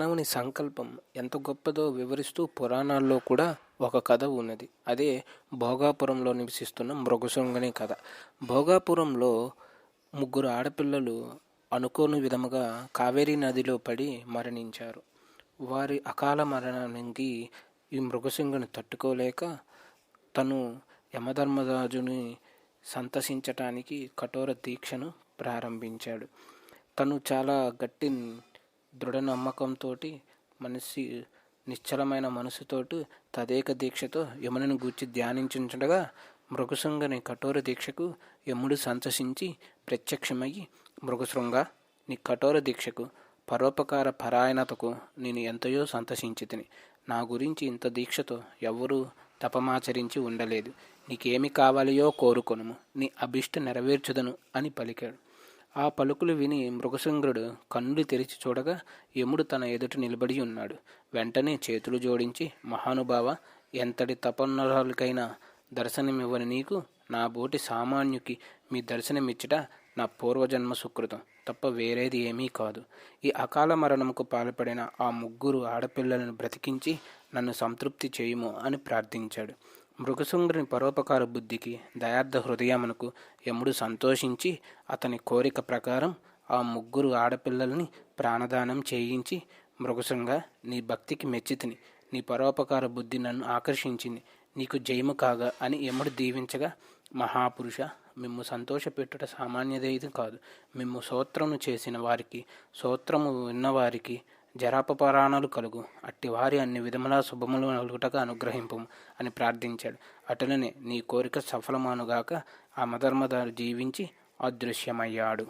మానవుని సంకల్పం ఎంత గొప్పదో వివరిస్తూ పురాణాల్లో కూడా ఒక కథ ఉన్నది. అదే భోగాపురంలో నివసిస్తున్న మృగశృంగని కథ. భోగాపురంలో ముగ్గురు ఆడపిల్లలు అనుకోని విధముగా కావేరీ నదిలో పడి మరణించారు. వారి అకాల మరణానికి ఈ మృగశృంగుని తట్టుకోలేక తను యమధర్మరాజుని సంతసించటానికి కఠోర దీక్షను ప్రారంభించాడు. తను చాలా గట్టి దృఢ నమ్మకంతో మనసి నిశ్చలమైన మనసుతోటి తదేక దీక్షతో యమునను గూర్చి ధ్యానించుండగా మృగశృంగని కఠోర దీక్షకు యముడు సంతసించి ప్రత్యక్షమయ్యి మృగశృంగ నీ కఠోర దీక్షకు పరోపకార పరాయణతకు నేను ఎంతయో సంతసించి తిని నా గురించి ఇంత దీక్షతో ఎవ్వరూ తపమాచరించి ఉండలేదు. నీకేమి కావాలియో కోరుకొనుము. నీ అభిష్ట నెరవేర్చుదను అని పలికాడు. ఆ పలుకులు విని మృగశృంగుడు కన్నులు తెరిచి చూడగా యముడు తన ఎదుట నిలబడి ఉన్నాడు. వెంటనే చేతులు జోడించి మహానుభావ ఎంతటి తపన్నరాలకైనా దర్శనమివ్వని నీకు నా బోటి సామాన్యుకి మీ దర్శనమిచ్చట నా పూర్వజన్మ సుకృతం. తప్ప వేరేది ఏమీ కాదు. ఈ అకాల మరణముకు పాల్పడిన ఆ ముగ్గురు ఆడపిల్లలను బ్రతికించి నన్ను సంతృప్తి చేయుము అని ప్రార్థించాడు. మృగశృంగుని పరోపకార బుద్ధికి దయార్థ హృదయమునకు యముడు సంతోషించి అతని కోరిక ప్రకారం ఆ ముగ్గురు ఆడపిల్లల్ని ప్రాణదానం చేయించి మృగశృంగ నీ భక్తికి మెచ్చితిని. నీ పరోపకార బుద్ధి నన్ను ఆకర్షించింది. నీకు జయము కాగా అని యముడు దీవించగా మహాపురుష మిమ్ము సంతోషపెట్టుట సామాన్యదేది కాదు. మిమ్ము సోత్రము చేసిన వారికి సూత్రము విన్నవారికి జరాపపరాణాలు కలుగు. అట్టి వారి అన్ని విధముల శుభములు నలుగుటగా అనుగ్రహింపు అని ప్రార్థించాడు. అటులనే నీ కోరిక సఫలమానుగాక ఆ మధర్మదారు జీవించి అదృశ్యమయ్యాడు.